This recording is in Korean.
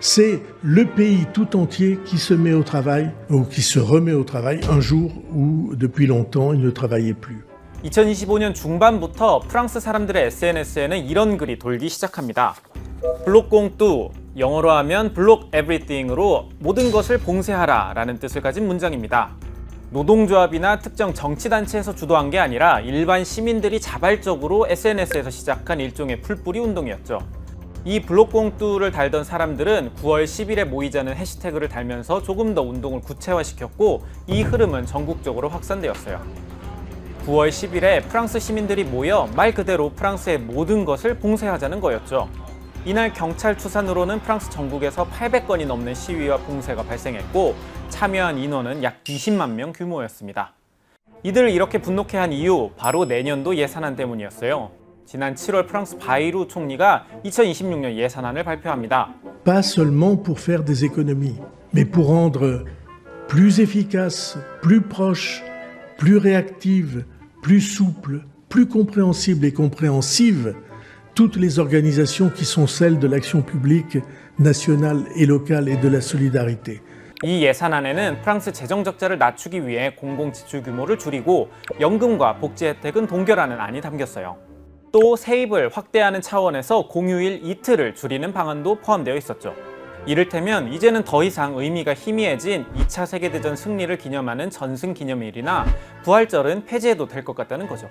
c'est le pays tout entier qui se met au travail ou qui se remet au travail un jour où depuis longtemps il ne travaillait plus. 2025년 중반부터 프랑스 사람들의 SNS에는 이런 글이 돌기 시작합니다. 블록공뚜, 영어로 하면 블록 에브리띵으로 모든 것을 봉쇄하라 라는 뜻을 가진 문장입니다. 노동조합이나 특정 정치단체에서 주도한 게 아니라 일반 시민들이 자발적으로 SNS에서 시작한 일종의 풀뿌리 운동이었죠. 이 블록공뚜를 달던 사람들은 9월 10일에 모이자는 해시태그를 달면서 조금 더 운동을 구체화시켰고 이 흐름은 전국적으로 확산되었어요. 9월 10일에 프랑스 시민들이 모여 말 그대로 프랑스의 모든 것을 봉쇄하자는 거였죠. 이날 경찰 추산으로는 프랑스 전국에서 800건이 넘는 시위와 봉쇄가 발생했고 참여한 인원은 약 20만 명 규모였습니다. 이들을 이렇게 분노케 한 이유 바로 내년도 예산안 때문이었어요. 지난 7월 프랑스 바이루 총리가 2026년 예산안을 발표합니다. Pas seulement pour faire des économies, mais pour rendre plus efficace, plus proche, plus réactive, plus souple, plus compréhensible et compréhensive toutes les organisations qui sont celles de l'action publique nationale et locale et de la solidarité. 이 예산안에는 프랑스 재정 적자를 낮추기 위해 공공 지출 규모를 줄이고 연금과 복지 혜택은 동결하는 안이 담겼어요. 또 세입을 확대하는 차원에서 공휴일 이틀을 줄이는 방안도 포함되어 있었죠. 이를테면 이제는 더 이상 의미가 희미해진 2차 세계대전 승리를 기념하는 전승 기념일이나 부활절은 폐지해도 될 것 같다는 거죠.